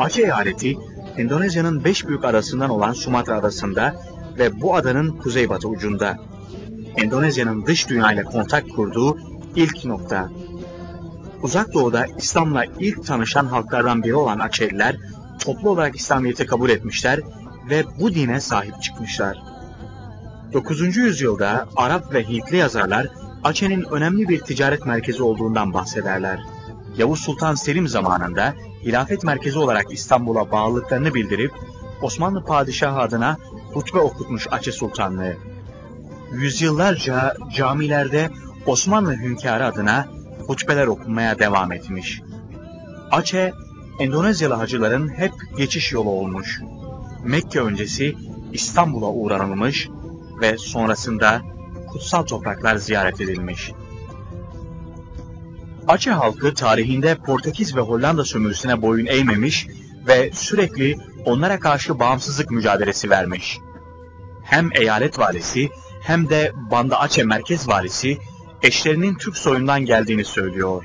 Aceh eyaleti, Endonezya'nın beş büyük adasından olan Sumatra adasında ve bu adanın kuzeybatı ucunda. Endonezya'nın dış dünya ile kontak kurduğu ilk nokta. Uzak Doğu'da İslam'la ilk tanışan halklardan biri olan Açeliler, toplu olarak İslamiyet'i kabul etmişler ve bu dine sahip çıkmışlar. 9. yüzyılda Arap ve Hintli yazarlar Aceh'nin önemli bir ticaret merkezi olduğundan bahsederler. Yavuz Sultan Selim zamanında hilafet merkezi olarak İstanbul'a bağlılıklarını bildirip Osmanlı padişahı adına hutbe okutmuş Aceh Sultanlığı. Yüzyıllarca camilerde Osmanlı hünkârı adına hutbeler okunmaya devam etmiş. Aceh, Endonezyalı hacıların hep geçiş yolu olmuş. Mekke öncesi İstanbul'a uğranılmış ve sonrasında kutsal topraklar ziyaret edilmiş. Aceh halkı tarihinde Portekiz ve Hollanda sömürüsüne boyun eğmemiş ve sürekli onlara karşı bağımsızlık mücadelesi vermiş. Hem eyalet valisi hem de Banda Aceh merkez valisi eşlerinin Türk soyundan geldiğini söylüyor.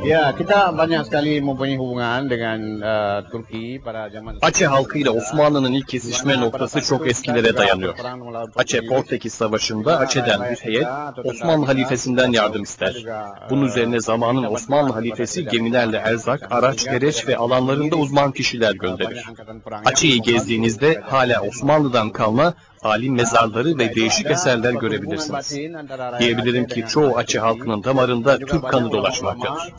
Ya, kita banyak sekali mempunyai hubungan dengan uh, Turki pada zaman Aceh halkı ile Osmanlı'nın ilk kesişme noktası çok eskilere dayanıyor. Aceh Portekiz Savaşı'nda Aceh'den bir heyet Osmanlı halifesinden yardım ister. Bunun üzerine zamanın Osmanlı halifesi gemilerle erzak, araç, gereç ve alanlarında uzman kişiler gönderir. Aceh'i gezdiğinizde hala Osmanlı'dan kalma alim mezarları ve değişik eserler görebilirsiniz. Diyebilirim ki çoğu Aceh halkının damarında Türk kanı dolaşmaktadır.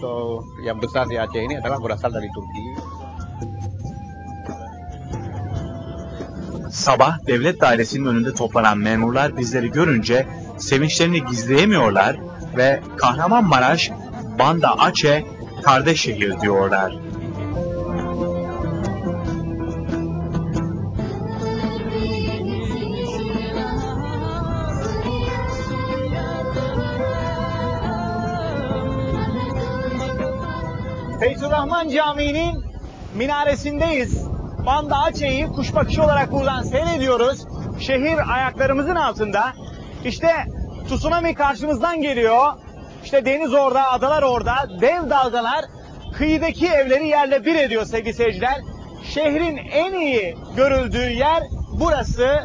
Sabah devlet dairesinin önünde toplanan memurlar bizleri görünce sevinçlerini gizleyemiyorlar ve Kahramanmaraş, Banda Aceh, kardeş şehir diyorlar. Feyzurrahman Camii'nin minaresindeyiz. Banda Açe'yi kuş bakışı olarak buradan seyrediyoruz. Şehir ayaklarımızın altında. İşte tsunami karşımızdan geliyor. İşte deniz orada, adalar orada. Dev dalgalar kıyıdaki evleri yerle bir ediyor sevgili seyirciler. Şehrin en iyi görüldüğü yer burası.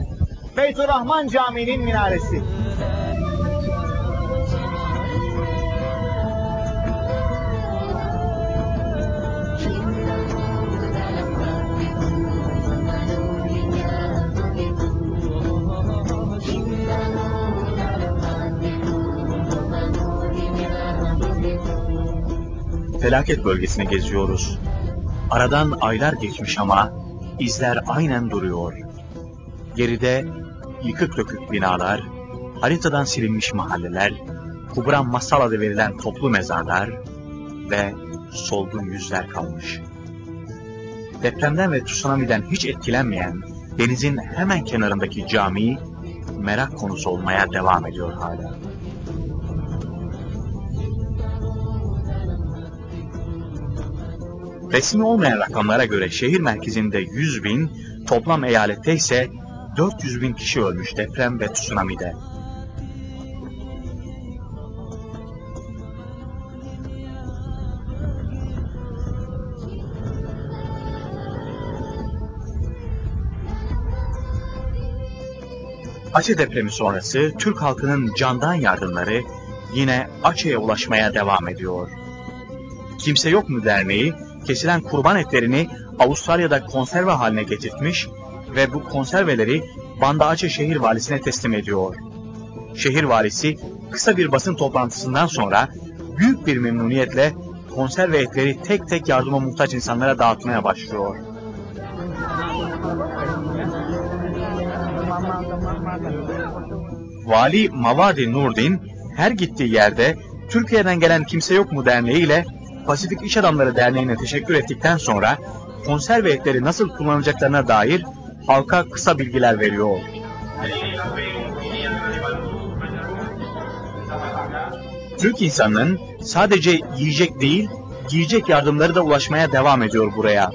Beytürrahman Camii'nin minaresi. Felaket bölgesine geziyoruz. Aradan aylar geçmiş ama izler aynen duruyor. Geride yıkık dökük binalar, haritadan silinmiş mahalleler, Kubran Masal adı verilen toplu mezarlar ve solgun yüzler kalmış. Depremden ve tsunami'den hiç etkilenmeyen denizin hemen kenarındaki cami merak konusu olmaya devam ediyor hala. Resmi olmayan rakamlara göre şehir merkezinde 100 bin, toplam eyalette ise 400 bin kişi ölmüş deprem ve tsunami'de. Aceh depremi sonrası Türk halkının candan yardımları yine Aceh'e ulaşmaya devam ediyor. Kimse Yok mu Derneği kesilen kurban etlerini Avustralya'da konserve haline getirtmiş ve bu konserveleri Banda Aceh şehir valisine teslim ediyor. Şehir valisi kısa bir basın toplantısından sonra büyük bir memnuniyetle konserve etleri tek tek yardıma muhtaç insanlara dağıtmaya başlıyor. Vali Mavadi Nurdin her gittiği yerde Türkiye'den gelen kimse yok mu derneği ile Pasifik İş Adamları Derneği'ne teşekkür ettikten sonra konserve etleri nasıl kullanılacaklarına dair halka kısa bilgiler veriyor. Türk insanının sadece yiyecek değil, giyecek yardımları da ulaşmaya devam ediyor buraya.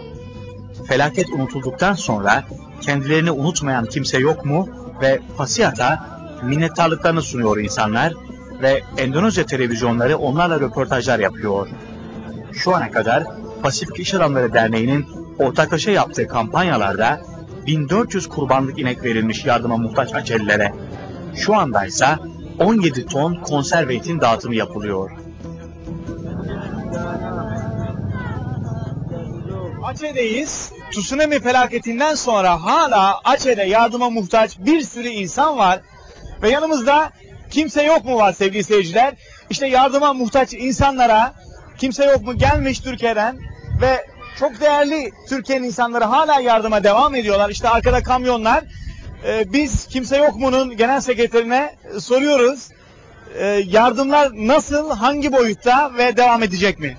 Felaket unutulduktan sonra kendilerini unutmayan kimse yok mu ve Pasiyat'a minnettarlıklarını sunuyor insanlar ve Endonezya televizyonları onlarla röportajlar yapıyor. Şu ana kadar Pasifik İş Adamları Derneği'nin ortaklaşa yaptığı kampanyalarda 1400 kurbanlık inek verilmiş yardıma muhtaç Açelilere. Şu anda ise 17 ton konserve etin dağıtımı yapılıyor. Aceh'deyiz. Tsunami felaketinden sonra hala Aceh'de yardıma muhtaç bir sürü insan var. Ve yanımızda kimse yok mu var sevgili seyirciler? İşte yardıma muhtaç insanlara kimse yok mu gelmiş Türkiye'den ve çok değerli Türkiye'nin insanları hala yardıma devam ediyorlar. İşte arkada kamyonlar. Ee, biz kimse yok mu'nun genel sekreterine soruyoruz. Ee, yardımlar nasıl, hangi boyutta ve devam edecek mi?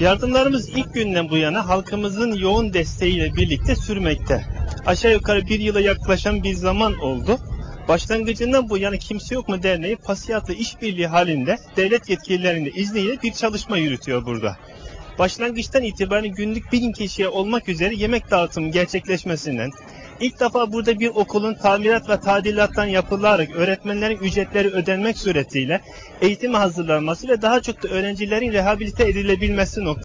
Yardımlarımız ilk günden bu yana halkımızın yoğun desteğiyle birlikte sürmekte. Aşağı yukarı bir yıla yaklaşan bir zaman oldu. Başlangıcından bu yana Kimse Yok mu Derneği Pasiyat'la işbirliği halinde devlet yetkililerinin izniyle bir çalışma yürütüyor burada. Başlangıçtan itibaren günlük bin kişiye olmak üzere yemek dağıtımı gerçekleşmesinden, ilk defa burada bir okulun tamirat ve tadilattan yapılarak öğretmenlerin ücretleri ödenmek suretiyle eğitime hazırlanması ve daha çok da öğrencilerin rehabilite edilebilmesi noktasında